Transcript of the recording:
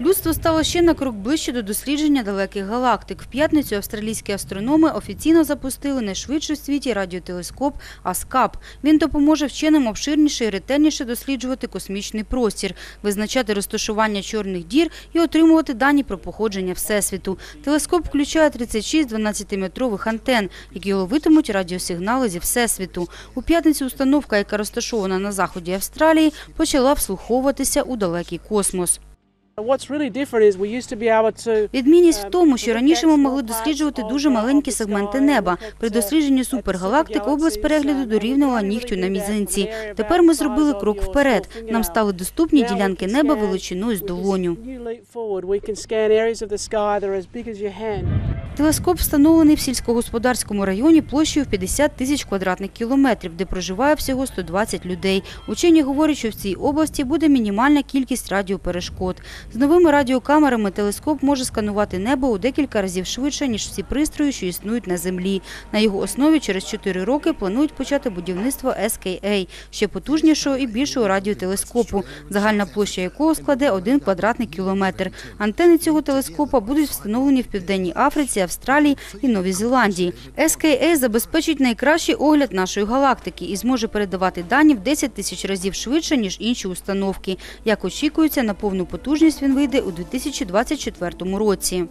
Людство стало ще на крок ближче до дослідження далеких галактик. В п'ятницю австралійські астрономи офіційно запустили найшвидший в світі радіотелескоп АСКАП. Він допоможе вченим обширніше і ретельніше досліджувати космічний простір, визначати розташування чорних дір і отримувати дані про походження Всесвіту. Телескоп включає 36 12-метрових антен, які ловитимуть радіосигнали зі Всесвіту. У п'ятницю установка, яка розташована на заході Австралії, почала вслуховуватися у далекий космос. Відмінність в тому, що раніше ми могли досліджувати дуже маленькі сегменти неба. При дослідженні супергалактик область перегляду дорівнювала нігтю на мізинці. Тепер ми зробили крок вперед. Нам стали доступні ділянки неба величиною з долоню. Телескоп встановлений в сільськогосподарському районі площею в 50 тисяч квадратних кілометрів, де проживає всього 120 людей. Учені говорять, що в цій області буде мінімальна кількість радіоперешкод. З новими радіокамерами телескоп може сканувати небо у декілька разів швидше, ніж всі пристрої, що існують на Землі. На його основі через 4 роки планують почати будівництво SKA, ще потужнішого і більшого радіотелескопу, загальна площа якого складе 1 квадратний кілометр. Антени цього телескопа будуть встановлені в Південній Африці, Австралії і Новій Зеландії. SKA забезпечить найкращий огляд нашої галактики і зможе передавати дані в 10 тисяч разів швидше, ніж інші установки. Як очікується, на повну потужність він вийде у 2024 році.